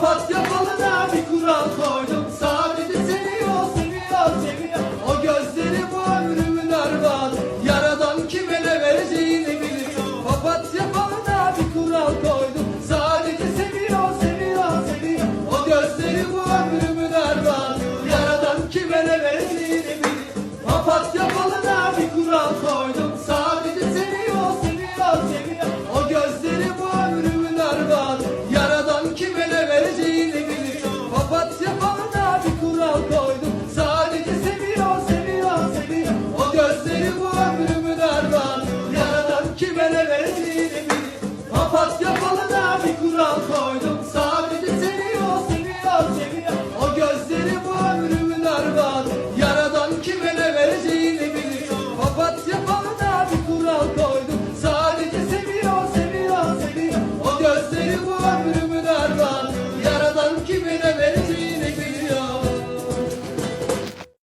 papatya balına bir kural koydum. Sadece seviyor, seviyor, seviyor. O gözleri bu ömrümün armağanı. Yaradan kime ne vereceğini biliyor. Papatya balına bir kural koydum. Sadece seviyor, seviyor, seviyor. O gözleri bu ömrümün 가